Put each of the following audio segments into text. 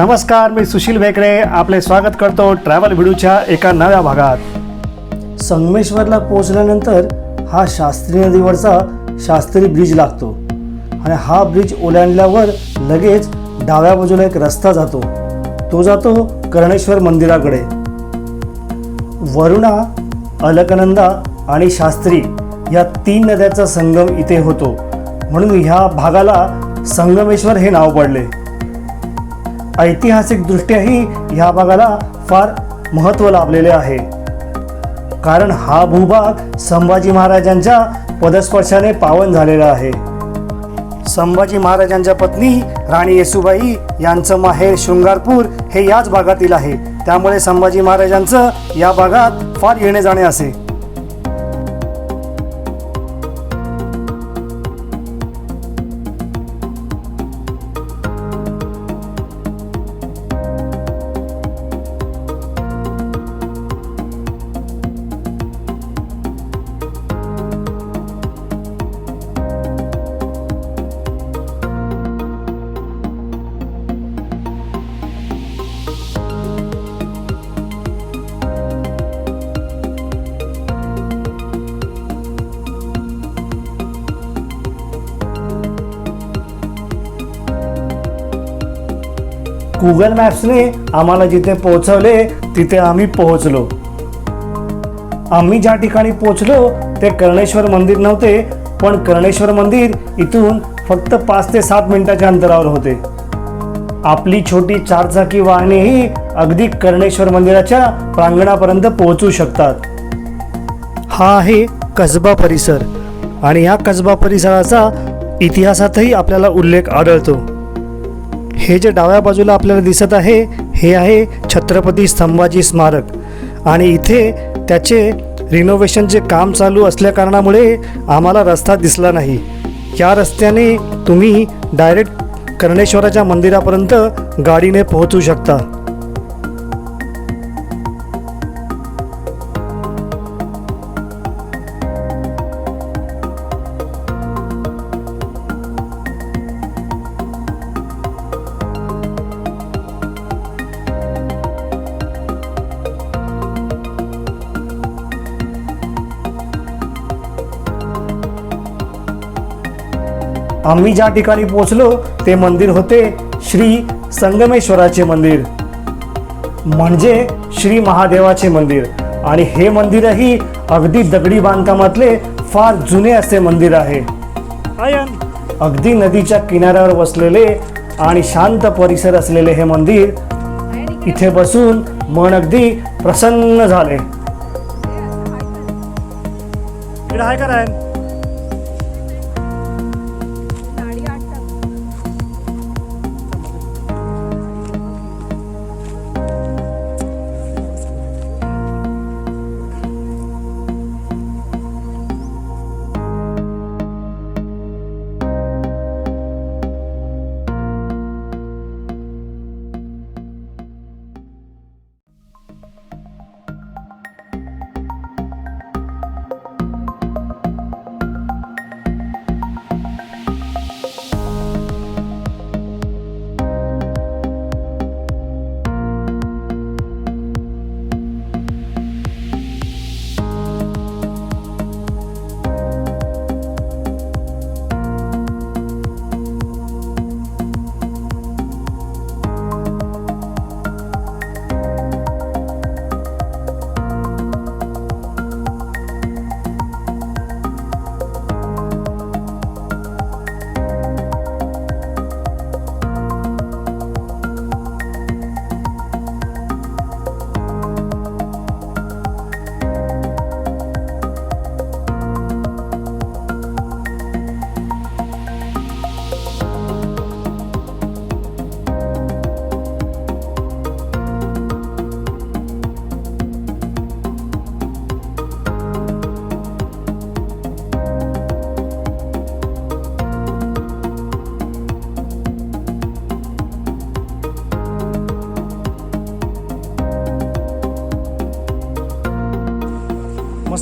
नमस्कार मी सुशील भेकरे आपले स्वागत करतो ट्रॅव्हल व्हिडिओच्या एका नव्या भागात. संगमेश्वरला पोहोचल्यानंतर हा शास्त्री नदीवरचा शास्त्री ब्रिज लागतो आणि हा ब्रिज ओलांडल्यावर लगेच डाव्या बाजूला एक रस्ता जातो. तो जातो कर्णेश्वर मंदिराकडे. वरुणा अलकनंदा आणि शास्त्री या तीन नद्यांचा संगम इथे होतो. म्हणून ह्या भागाला संगमेश्वर हे नाव पडले. ऐतिहासिकदृष्ट्याही ह्या भागाला फार महत्त्व लाभलेले आहे. कारण हा भूभाग संभाजी महाराजांच्या पदस्पर्शाने पावन झालेला आहे. संभाजी महाराजांच्या पत्नी राणी येसुबाई यांचं माहेर शृंगारपूर हे याच भागातील आहे. त्यामुळे संभाजी महाराजांचं या भागात फार येणे जाणे असे. गुगल मॅप्सने आम्हाला जिथे पोहोचवले तिथे आम्ही पोहोचलो. आम्ही ज्या ठिकाणी पोहोचलो ते कर्णेश्वर मंदिर नव्हते पण कर्णेश्वर मंदिर इथून फक्त पाच ते सात मिनिटाच्या अंतरावर होते. आपली छोटी चारचाकी वाहनेही अगदी कर्णेश्वर मंदिराच्या प्रांगणापर्यंत पोहोचू शकतात. हा आहे कसबा परिसर. आणि या कसबा परिसराचा इतिहासातही आपल्याला उल्लेख आढळतो. हे जे डाव्या बाजूला आपल्याला दिसत आहे हे आहे छत्रपती संभाजी स्मारक. आणि इथे त्याचे रिनोव्हेशनचे काम चालू असल्या कारणामुळे आम्हाला रस्ता दिसला नाही. या रस्त्याने तुम्ही डायरेक्ट कर्णेश्वराच्या मंदिरापर्यंत गाडीने पोहोचू शकता. आम्ही ज्या ठिकाणी पोहोचलो ते मंदिर होते श्री संगमेश्वराचे मंदिर. म्हणजे श्री महादेवाचे मंदिर. आणि हे मंदिरही अगदी दगडी बांधकामातले फार जुने असे मंदिर आहे. अगदी नदीच्या किनाऱ्यावर बसलेले आणि शांत परिसर असलेले हे मंदिर इथे बसून मन अगदी प्रसन्न झाले. आहे का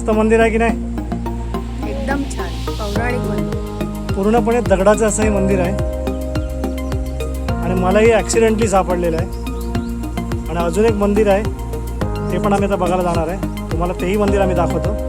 मस्त मंदिर आहे की नाही? एकदम छान. पौराणिक मंदिर. पूर्णपणे दगडाचं असं हे मंदिर आहे. आणि मलाही ॲक्सिडेंटली सापडलेलं आहे. आणि अजून एक मंदिर आहे. ते पण आम्ही आता बघायला जाणार आहे. तुम्हाला तेही मंदिर आम्ही दाखवतो.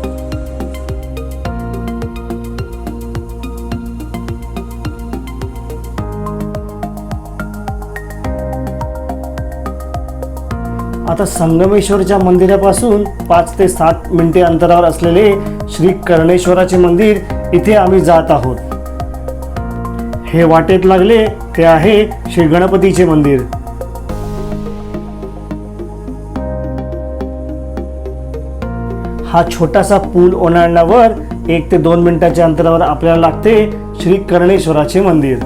आता संगमेश्वरच्या मंदिरापासून पाच ते सात मिनिटे अंतरावर असलेले श्री कर्णेश्वराचे मंदिर इथे आम्ही जात आहोत. हे वाटेत लागले ते आहे श्री गणपतीचे मंदिर. हा छोटासा पूल ओलांडल्यावर एक ते दोन मिनिटाच्या अंतरावर आपल्याला लागते श्री कर्णेश्वराचे मंदिर.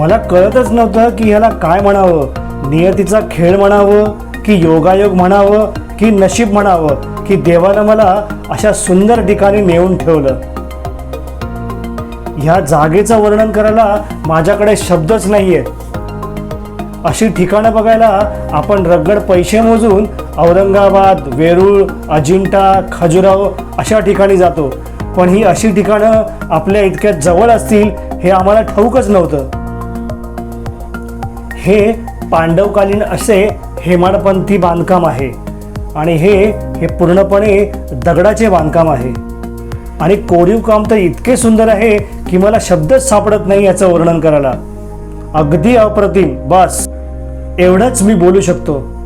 मला कळतच नव्हतं की ह्याला काय म्हणावं. नियतीचा खेळ म्हणावं की योगायोग म्हणावं की नशीब म्हणावं की देवानं मला अशा सुंदर ठिकाणी नेऊन ठेवलं. ह्या जागेचं वर्णन करायला माझ्याकडे शब्दच नाही आहेत अशी ठिकाणं बघायला आपण रगड पैसे मोजून औरंगाबाद वेरूळ अजिंठा खजुराहो अशा ठिकाणी जातो. पण ही अशी ठिकाणं आपल्या इतक्यात जवळ असतील हे आम्हाला ठाऊकच नव्हतं. हे पांडवकालीन असे हेमाडपंथी बांधकाम आहे. आणि हे हे पूर्णपणे दगडाचे बांधकाम आहे. आणि कोरीव काम तर इतके सुंदर आहे की मला शब्दच सापडत नाही याचं वर्णन करायला. अगदी अप्रतिम बस. एवढंच मी बोलू शकतो.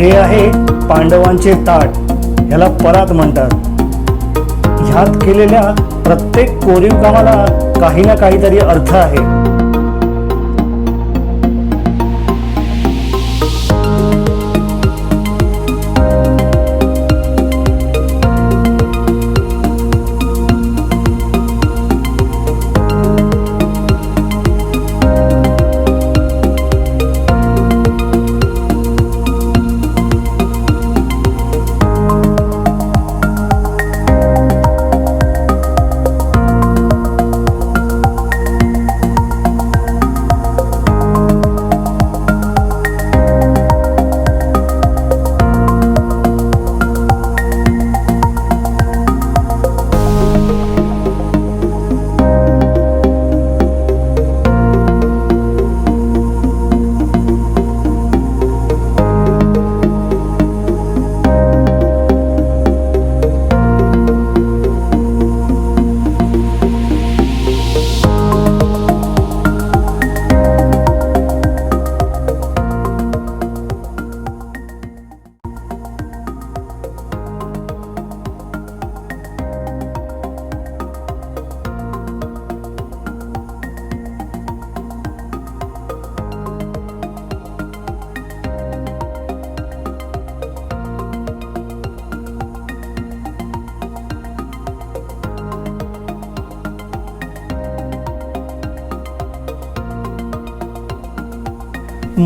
हे आहे पांडवांचे ताट ह्याला परात म्हणतात. ह्यात केलेल्या प्रत्येक कोरीव कामाला काही ना काहीतरी अर्थ आहे.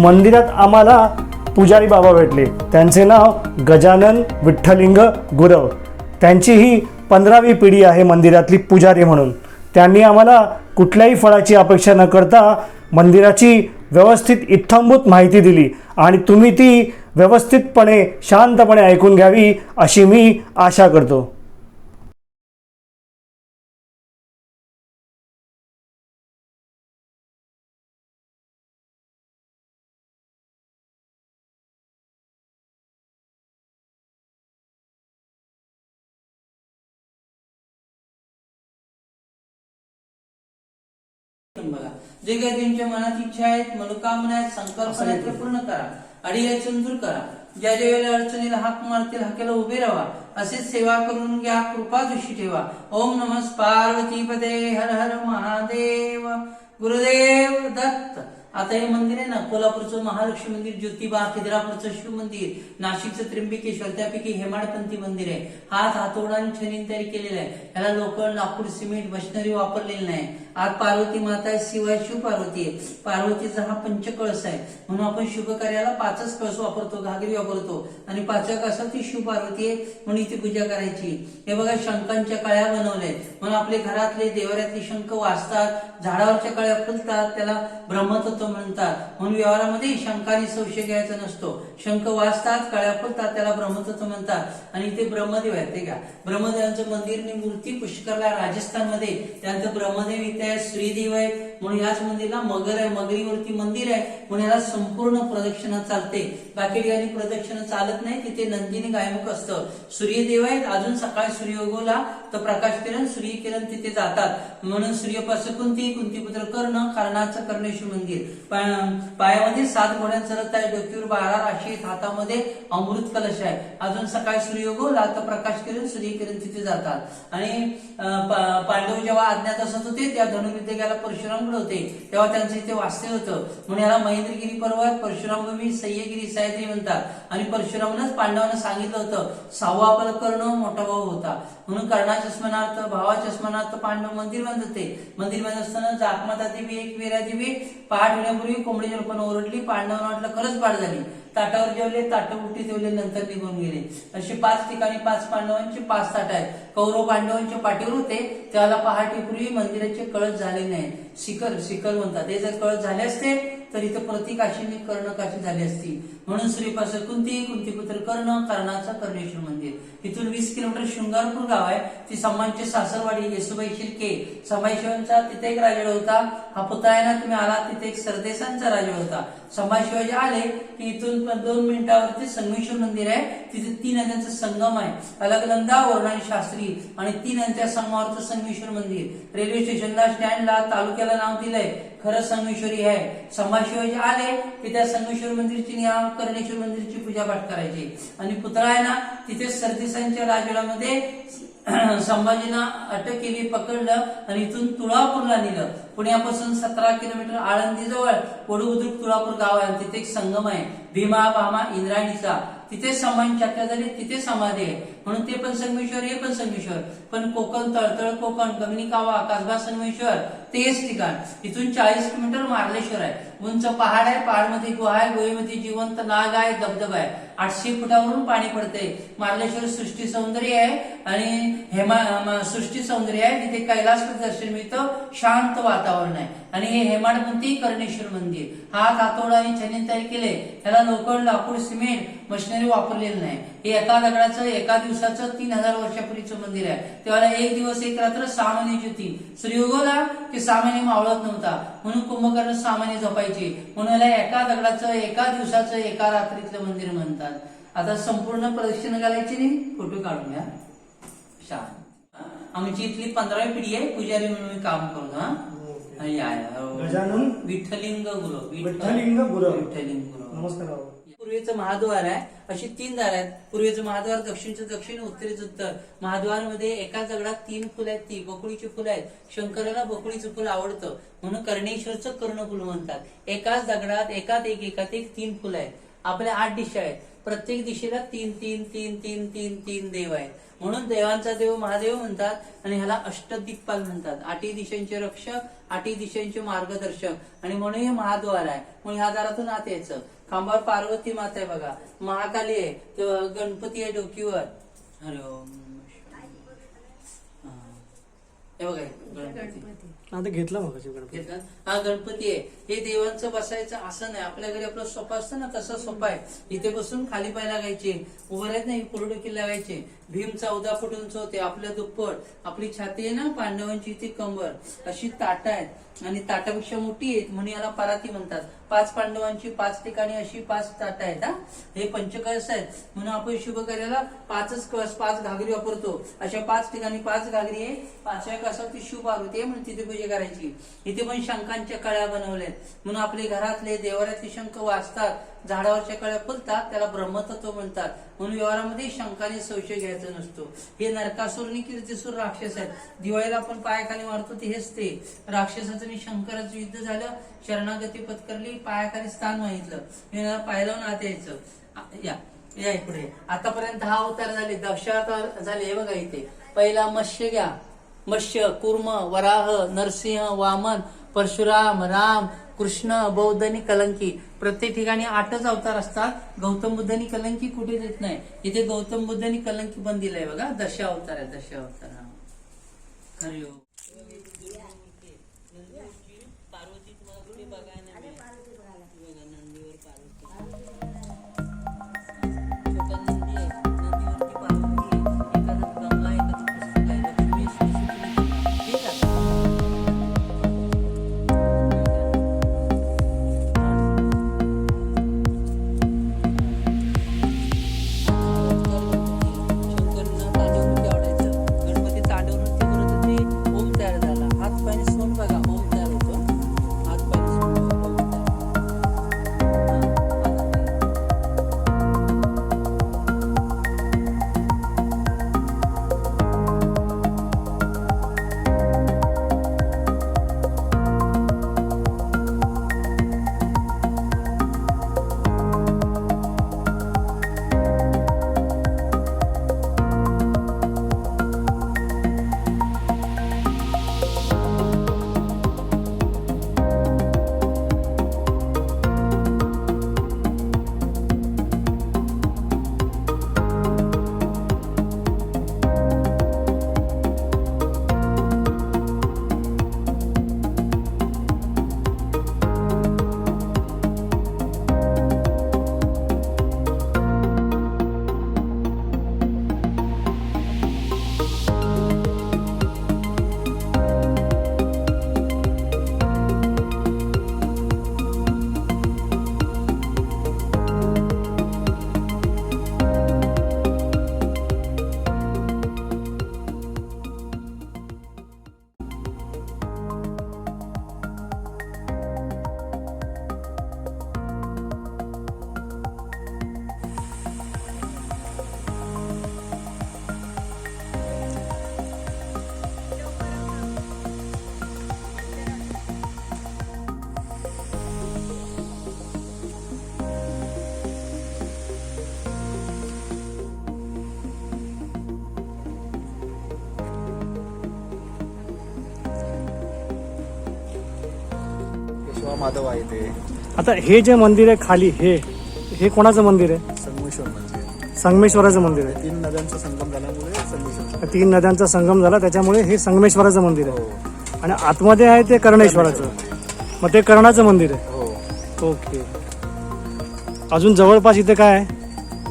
मंदिरात आम्हाला पुजारी बाबा भेटले. त्यांचे नाव गजानन विठ्ठलिंग गुरव. त्यांची ही पंधरावी पिढी आहे मंदिरातली पुजारी म्हणून. त्यांनी आम्हाला कुठल्याही फळाची अपेक्षा न करता मंदिराची व्यवस्थित इत्थंभूत माहिती दिली आणि तुम्ही ती व्यवस्थितपणे शांतपणे ऐकून घ्यावी अशी मी आशा करतो. बघा. जे काही तुमच्या मनात इच्छा आहेत मनोकामना आहेत संकल्पना आहेत ते पूर्ण करा. अडीला दूर करा. ज्या ज्या वेळेला अडचणीला हाक मारतील हाकेला उभे राहा. असेच सेवा करून घ्या कृपा दृष्टी ठेवा. ओम नमस् पार्वती पदे हर हर महादेव. गुरुदेव दत्त. आता हे मंदिर आहे ना कोल्हापूरचं महालक्ष्मी मंदिर ज्योतिबा खिद्रापूरचं शिव मंदिर नाशिकचं त्र्यंबकेश्वर त्यापैकी हेमाडपंथी मंदिर आहे. हात हातोडा आणि छनीन तयारी केलेला आहे. याला लोखंड लाकूड सिमेंट मशिनरी वापरलेली नाही. आज पार्वती माता आहे शिवाय शिव पार्वती आहे. पार्वतीचा हा पंचकळस आहे. म्हणून आपण शुभ कार्याला पाचच कळस वापरतो घागरी वापरतो. आणि पाचव्या कळसात ती शिव पार्वती आहे म्हणून इथे पूजा करायची. हे बघा शंखांच्या कळ्या बनवल्या म्हणून आपले घरातले देवाऱ्यातले शंख वाचतात झाडावरच्या कळ्या फुलतात त्याला ब्रह्मतत्व म्हणतात. म्हणून व्यवहारामध्ये शंखाने संशय घ्यायचा नसतो. शंख वाचतात कळ्या फुलतात त्याला ब्रह्मतत्व म्हणतात. आणि इथे ब्रह्मदेव आहेत ते का ब्रह्मदेवांचं मंदिर आणि मूर्ती पुष्करला राजस्थानमध्ये. त्यांचं ब्रह्मदेव इथे आहे श्रीदेव आहे. म्हणून याच मंदिरला मगर आहे मगरीवरती मंदिर आहे. म्हणून याला संपूर्ण प्रदक्षिणा चालते. बाकी ठिकाणी प्रदक्षिणा चालत नाही तिथे नंदिनी गायमुख असतं. सूर्यदेव आहेत अजून सकाळी सूर्योगोला तर प्रकाश किरण सूर्य किरण तिथे जातात. म्हणून सूर्यपासून कुंती कुंतीपुत्र कर्ण कर्णाचं कर्णेश्वर मंदिर. पायामध्ये सात घोड्यांचं रथ आहे डोक्यावर बारा राशी आहेत, हातामध्ये अमृत कलश आहे. अजून सकाळी सूर्योगोला तर प्रकाश किरण सूर्यकिरण तिथे जातात. आणि पांडव जेव्हा अज्ञात असत होते त्या धनुर्विद्या गेला परशुरामकडे होते? तेव्हा त्यांचं इथे वास्तव्य होतं. म्हणून याला महेंद्रगिरी पर्वत परशुराम भूमी सह्यगिरी सह्याद्री म्हणतात. आणि परशुरामनंच पांडवांना सांगितलं होतं सहावा आपला कर्ण मोठा भाऊ होता. म्हणून कर्णाच्या स्मरणार्थ भावाच्या स्मरणार्थ पांडव मंदिर बांधत. मंदिर बांधत असताना जातमाता देवी एक वेरा देवी पहाट होण्यापूर्वी कोंबडीच्या रूपानं ओरडली. पांडवांना वाटलं खरंच पाठ झाली. ताटावर जेवले ताटं जेवले नंतर निघून गेले. असे पाच ठिकाणी पाच पांडवांचे पाच ताट आहेत. कौरव पांडवांच्या पाठीवर होते. त्याला पहाटेपूर्वी मंदिराचे कळस झाले नाही. शिखर शिखर म्हणतात. हे जर कळस झाले असते तर इथं प्रतिकाशीने कर्णकाशी झाली असती. म्हणून श्रीपासून कुंती कुंतीपुत्र कर्ण कर्णाचा कर्णेश्वर मंदिर. इथून वीस किलोमीटर शृंगारपूर गाव आहे. ती सम्मानचे सासरवाडी येसुबाई शिर्के. समाजशिवांचा तिथे एक राजड होता. हा पुतळा आहे ना तुम्ही आला तिथे एक सरदेशांचा राजड होता. समाजशिवाजी आले की इथून दोन मिनिटावरती संगमेश्वर मंदिर आहे. तिथे तीन नद्यांचा संगम आहे. अलगनंदा वर्ण आणि शास्त्री आणि तीन नद्यांच्या संगमावरचं संगमेश्वर मंदिर. रेल्वे स्टेशनला स्टँडला तालुक्याला नाव दिलंय. खरं संगमेश्वरी आहे. समाजशिवाजी आले की त्या संगमेश्वर मंदिरची नियम कर्णेश्वर मंदिरची पूजापाठ करायची. आणि पुतळा आहे ना तिथे सरदेसांच्या राजवाड्यामध्ये संभाजीना अटक केली पकडलं आणि इथून तुळापूरला नेलं. पुण्यापासून सतरा किलोमीटर आळंदी जवळ कोडुबुद्रुक तुळापूर गाव आहे. तिथे एक संगम आहे. भीमा भामा इंद्रायणीचा. तिथे संभाजी चर्चा झाली तिथे समाधी आहे. म्हणून ते पण संगमेश्वर हे पण संगमेश्वर. पण कोकण तळतळ कोकण गगनी कावा कसबा संगमेश्वर तेच ठिकाण. इथून चाळीस किलोमीटर मार्लेश्वर आहे. उंच पहाड आहे पहाडमध्ये गुहा आहे गुहेमध्ये जिवंत नाग आहे धबधबा आहे. आठशे फुटावरून पाणी पडते. मार्लेश्वर सृष्टी सौंदर्य आहे आणि हेमा सृष्टी सौंदर्य आहे. तिथे कैलास दर्शन मिळतं. शांत वातावरण आहे. आणि हे हेमाडपंथी कर्णेश्वर मंदिर. हा कातोडा आणि छनीन तयार केले. त्याला लोखंड लाकूड सिमेंट मशिनरी वापरलेली नाही. हे एका दगडाचं एका दिवस दिवसाचं तीन हजार वर्षापूर्वीचं मंदिर आहे. तेव्हा एक दिवस एक रात्र सहा महिन्याची होती. सूर्य उगवला की महिने मावळत नव्हता. म्हणून कुंभकर्ण महिने झोपायचे म्हणून एका दगडाचं एका दिवसाचं एका रात्रीतलं मंदिर म्हणतात. आता संपूर्ण प्रदक्षिणा घालायची नाही? फोटो काढून घ्या. छान. आमची इथली पंधरावी पिढी आहे. पुजारी म्हणून मी काम करतो हा. हो. गजानन? विठ्ठलिंग गुरु विठ्ठलिंग गुरव. विठ्ठलिंग गुरु. नमस्कार. पूर्वेचं महाद्वार आहे अशी तीन दार आहेत. पूर्वेचं महाद्वार दक्षिणचं दक्षिण उत्तरेचं उत्तर. महाद्वारमध्ये एका दगडात तीन फुलं आहेत ती बकुळीची फुलं आहेत. शंकराला बकुळीचं फुल आवडतं. म्हणून कर्णेश्वरचं कर्णफुल म्हणतात. एकाच दगडात एकात एक एकात एक तीन फुलं आहेत. आपल्या आठ दिशा आहेत. प्रत्येक दिशेला तीन तीन तीन तीन तीन तीन देव आहेत. म्हणून देवांचा देव महादेव म्हणतात आणि ह्याला अष्टदिक्पाल म्हणतात. आठी दिशांचे रक्षक आठी दिशांचे मार्गदर्शक. आणि म्हणून हे महाद्वार आहे. म्हणून ह्या दारातून आत यायचं. खांबावर पार्वती माता आहे बघा. महाकाली आहे. गणपती आहे डोकीवर. अरे. हा. हे बघा गणपती. आता घेतलं घेतलं? हा गणपती आहे. हे देवांचं बसायचं आसन आहे. आपल्या घरी आपलं सोपा असतं ना तसं सोपा आहे. इथे बसून खाली पाय लागायचे. उभं राहत नाही कुरडुकी लागायचे. भीम चौदा फूट उंच होते आपलं दुप्पट आपली छाती आहे ना पांडवांची ती कंबर अशी ताट आहेत. आणि ताटापेक्षा मोठी आहेत म्हणून याला पराती म्हणतात. पाच पांडवांची पाच ठिकाणी अशी पाच ताट आहेत हा. हे पंचकळस आहेत. म्हणून आपण शुभ कार्याला पाचच कळस पाच घागरी वापरतो. अशा पाच ठिकाणी पाच घागरी आहे. पाचव्या कळसावरती शुभ आरती आहे म्हणून तिथे पूजा करायची. इथे पण शंखांच्या कळ्या बनवल्यात. म्हणून आपले घरातले देवाऱ्यातले शंख वाचतात. झाडावरच्या कळ्या फुलतात त्याला ब्रह्मतत्व म्हणतात. म्हणून व्यवहारामध्ये शंकाने संशय घ्यायचा नसतो. हे नरकासूर आणि कीर्तीसूर राक्षस आहेत. दिवाळीला आपण पायाखाली मारतो ते हेच ते. राक्षसाचं आणि शंकराचं युद्ध झालं शरणागती पत्करली पायाखाली स्थान मागितलं. हे पाय लावून आत यायचं या या इकडे. आतापर्यंत दहा अवतार झाले दक्षावतार झाले हे बघा इथे. पहिला मत्स्य घ्या. मत्स्य कुर्म वराह नरसिंह वामन परशुराम राम कृष्ण बौद्धनी कलंकी. प्रत्येक ठिकाणी आठच अवतार असतात. गौतम बुद्धांनी कलंकी कुठे देत नाही. इथे गौतम बुद्धांनी कलंकी पण दिलंय बघा. दशा अवतार आहे दशा अवतार. हा. हरिओम. माधव आहे ते. आता हे जे मंदिर आहे खाली हे हे कोणाचं मंदिर आहे? संगमेश्वर म्हणजे संगमेश्वराचं मंदिर आहे. तीन नद्यांचा संगम झाल्यामुळे संगमेश्वर तीन नद्यांचा संगम झाला त्याच्यामुळे हे संगमेश्वराचं मंदिर हो. आहे आणि आतमध्ये आहे ते कर्णेश्वराचं. मग ते कर्णाचं मंदिर आहे. हो. ओके. अजून जवळपास इथे काय आहे?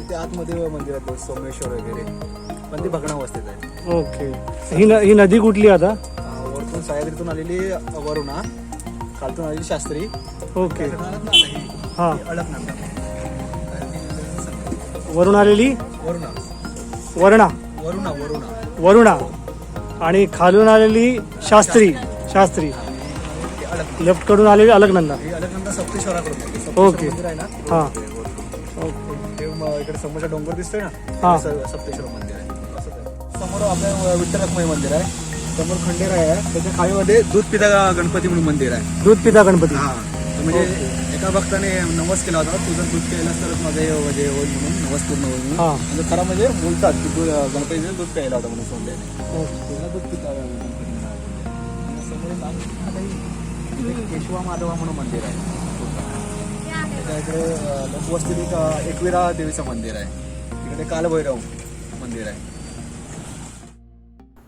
ते आतमध्ये मंदिर आहे सोमेश्वर वगैरे. पण ते भग्नावस्थेत आहे. ओके. ही न ही नदी कुठली आता? अं, वरतून सह्याद्रीतून आलेली वरुणा. आलेली शास्त्री. ओके. ही. वरून आलेली? वरुणा. वर्णा. वरुणा वरुणा. वरुणा. आणि खालून आलेली शास्त्री. शास्त्री. लेफ्टकडून आलेली. सप्तेश्वर ओके. हां. ओके. इकडे समोरचा डोंगर दिसतोय ना? हा. सप्तेश्वर मंदिर आहे. समोर आपल्या विठ्ठल रखुमाई मंदिर आहे. समोर खंडेराय आहे. त्याच्या खालीमध्ये दूध पिता गणपती म्हणून मंदिर आहे. दूध पिता गणपती. हा. तर म्हणजे एका भक्ताने नवस केला होता. तुझं दूध प्यायलास तरच माझं हे म्हणजे होईल म्हणून नवस पूर्ण होईल म्हणून. हा. म्हणजे खरं म्हणजे बोलतात की तू अं, गणपतीने दूध प्यायला होता म्हणून तुला दूध पिता आणि आता हे- इथे केशवा माधवा म्हणून मंदिर आहे. त्याच्या इकडे अं, लोकवस्तीत एक अं, एकविरा देवीचं मंदिर आहे. तिकडे कालभैरव मंदिर आहे.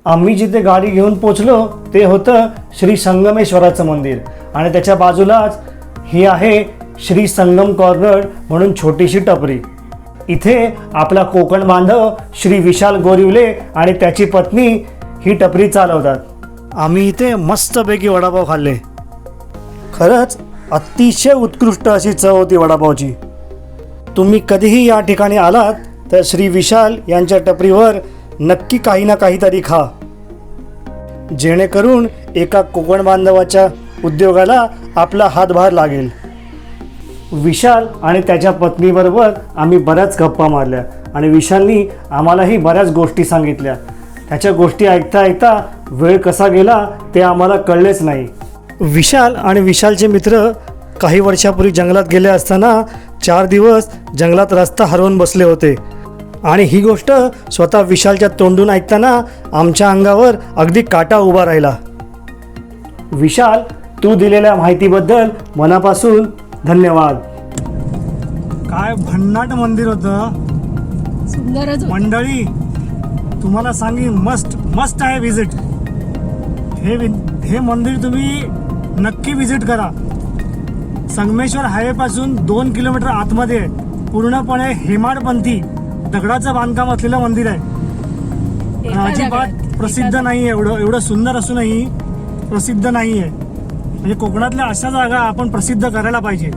आम्ही जिथे गाडी घेऊन पोचलो ते होतं श्री संगमेश्वराचं मंदिर. आणि त्याच्या बाजूलाच ही आहे श्री संगम कॉर्नर म्हणून छोटीशी टपरी. इथे आपला कोकण बांधव श्री विशाल गोरिवले आणि त्याची पत्नी ही टपरी चालवतात. आम्ही इथे मस्तपैकी वडापाव खाल्ले. खरंच अतिशय उत्कृष्ट अशी चव होती वडापावची. तुम्ही कधीही या ठिकाणी आलात तर श्री विशाल यांच्या टपरीवर नक्की काही ना काहीतरी खा. जेणेकरून एका कोकण बांधवाच्या उद्योगाला आपला हातभार लागेल. विशाल आणि त्याच्या पत्नीबरोबर आम्ही बऱ्याच गप्पा मारल्या आणि विशालनी आम्हालाही बऱ्याच गोष्टी सांगितल्या. त्याच्या गोष्टी ऐकता ऐकता वेळ कसा गेला ते आम्हाला कळलेच नाही. विशाल आणि विशालचे मित्र काही वर्षापूर्वी जंगलात गेले असताना चार दिवस जंगलात रस्ता हरवून बसले होते. आणि ही गोष्ट स्वतः विशालच्या तोंडून ऐकताना आमच्या अंगावर अगदी काटा उभा राहिला. विशाल तू दिलेल्या माहितीबद्दल मनापासून धन्यवाद. काय भन्नाट मंदिर होतं? सुंदरच. मंडळी तुम्हाला सांगेन मस्ट मस्ट आहे विजिट हे हे मंदिर तुम्ही नक्की विजिट करा. संगमेश्वर हायवेपासून दोन किलोमीटर आतमध्ये पूर्णपणे हेमाडपंथी. दगडाचं बांधकाम असलेलं मंदिर आहे. अजिबात प्रसिद्ध नाही आहे एवढं एवढं सुंदर असूनही प्रसिद्ध नाही आहे म्हणजे कोकणातल्या अशा जागा आपण प्रसिद्ध करायला पाहिजे.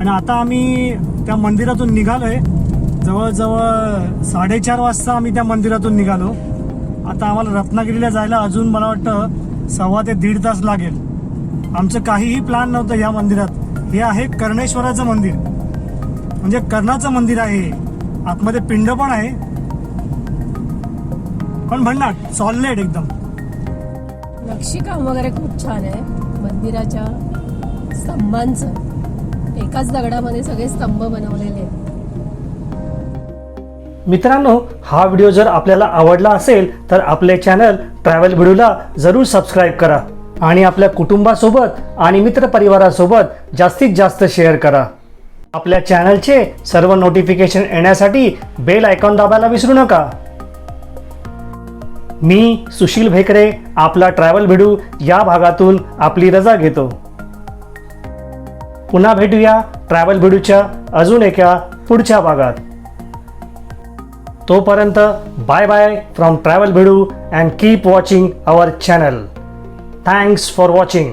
आणि आता आम्ही त्या मंदिरातून निघालोय. जवळजवळ साडेचार वाजता आम्ही त्या मंदिरातून निघालो. आता आम्हाला रत्नागिरीला जायला अजून मला वाटतं सव्वा ते दीड तास लागेल. आमचं काहीही प्लॅन नव्हतं या मंदिरात. हे आहे कर्णेश्वराचं मंदिर. म्हणजे कर्णाचं मंदिर आहे हे. आतमध्ये पिंड पण आहे. पण भन्नाट सॉलिड एकदम. नक्षीकाम वगैरे खूप छान आहे. मंदिराच्या स्तंभांचं. एकाच दगडामध्ये सगळे स्तंभ बनवलेले आहेत. मित्रांनो हा व्हिडिओ जर आपल्याला आवडला असेल तर आपले चॅनल ट्रॅव्हल व्हिडिओला जरूर सबस्क्राईब करा आणि आपल्या कुटुंबासोबत आणि मित्रपरिवारासोबत जास्तीत जास्त शेअर करा. आपल्या चॅनलचे सर्व नोटिफिकेशन येण्यासाठी बेल आयकॉन दाबायला विसरू नका. मी सुशील भेकरे आपला ट्रॅव्हल भिडू या भागातून आपली रजा घेतो. पुन्हा भेटूया ट्रॅव्हल भिडूच्या अजून एका पुढच्या भागात. तोपर्यंत bye bye from travel Bhidu and keep watching our channel thanks for watching